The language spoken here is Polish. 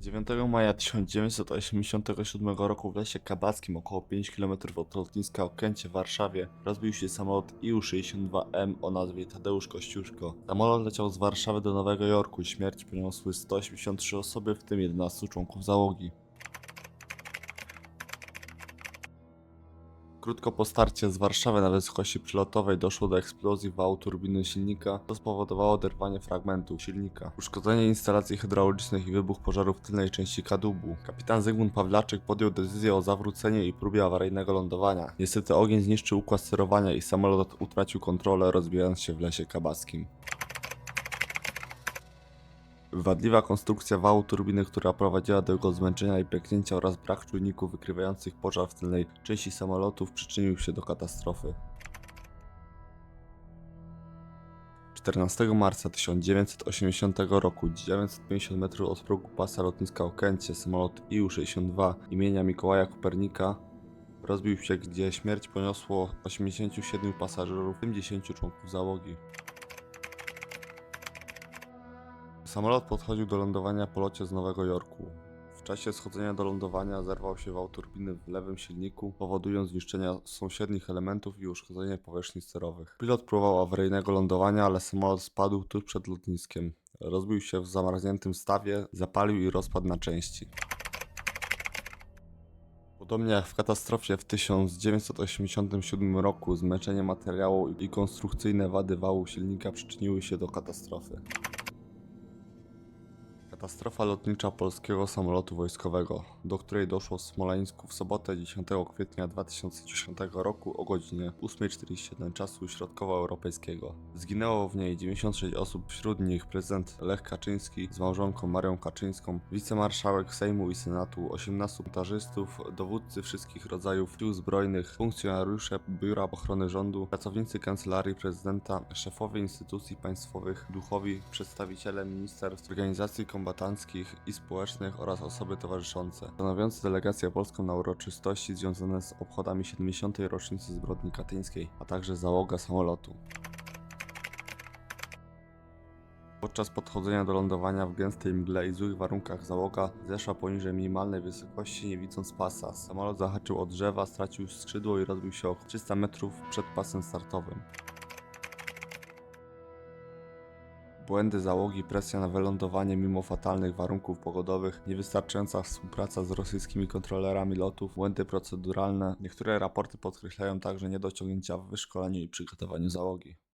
9 maja 1987 roku w lesie kabackim około 5 km od lotniska Okęcie w Warszawie rozbił się samolot IU-62M o nazwie Tadeusz Kościuszko. Samolot leciał z Warszawy do Nowego Jorku. Śmierć poniosły 183 osoby, w tym 11 członków załogi. Krótko po starcie z Warszawy na wysokości przylotowej doszło do eksplozji wału turbiny silnika, co spowodowało oderwanie fragmentu silnika, uszkodzenie instalacji hydraulicznych i wybuch pożaru w tylnej części kadłubu. Kapitan Zygmunt Pawlaczyk podjął decyzję o zawróceniu i próbie awaryjnego lądowania. Niestety ogień zniszczył układ sterowania i samolot utracił kontrolę, rozbijając się w lesie kabackim. Wadliwa konstrukcja wału turbiny, która prowadziła do jego zmęczenia i pęknięcia oraz brak czujników wykrywających pożar w tylnej części samolotów przyczynił się do katastrofy. 14 marca 1980 roku, 950 metrów od progu pasa lotniska Okęcie, samolot IU-62 imienia Mikołaja Kopernika rozbił się, gdzie śmierć poniosło 87 pasażerów, w tym 10 członków załogi. Samolot podchodził do lądowania po locie z Nowego Jorku. W czasie schodzenia do lądowania zerwał się wał turbiny w lewym silniku, powodując zniszczenia sąsiednich elementów i uszkodzenie powierzchni sterowych. Pilot próbował awaryjnego lądowania, ale samolot spadł tuż przed lotniskiem. Rozbił się w zamarzniętym stawie, zapalił i rozpadł na części. Podobnie jak w katastrofie w 1987 roku, zmęczenie materiału i konstrukcyjne wady wału silnika przyczyniły się do katastrofy. Katastrofa lotnicza polskiego samolotu wojskowego, do której doszło w Smoleńsku w sobotę 10 kwietnia 2010 roku o godzinie 8.41 czasu środkowoeuropejskiego. Zginęło w niej 96 osób, wśród nich prezydent Lech Kaczyński z małżonką Marią Kaczyńską, wicemarszałek Sejmu i Senatu, 18 montażystów, dowódcy wszystkich rodzajów sił zbrojnych, funkcjonariusze Biura Ochrony Rządu, pracownicy Kancelarii Prezydenta, szefowie instytucji państwowych, duchowi, przedstawiciele ministerstw, organizacji kombatanckich i społecznych oraz osoby towarzyszące, stanowiące delegację polską na uroczystości związane z obchodami 70. rocznicy zbrodni katyńskiej, a także załoga samolotu. Podczas podchodzenia do lądowania w gęstej mgle i złych warunkach załoga zeszła poniżej minimalnej wysokości, nie widząc pasa. Samolot zahaczył o drzewa, stracił skrzydło i rozbił się o 300 metrów przed pasem startowym. Błędy załogi, presja na wylądowanie mimo fatalnych warunków pogodowych, niewystarczająca współpraca z rosyjskimi kontrolerami lotów, błędy proceduralne. Niektóre raporty podkreślają także niedociągnięcia w wyszkoleniu i przygotowaniu załogi.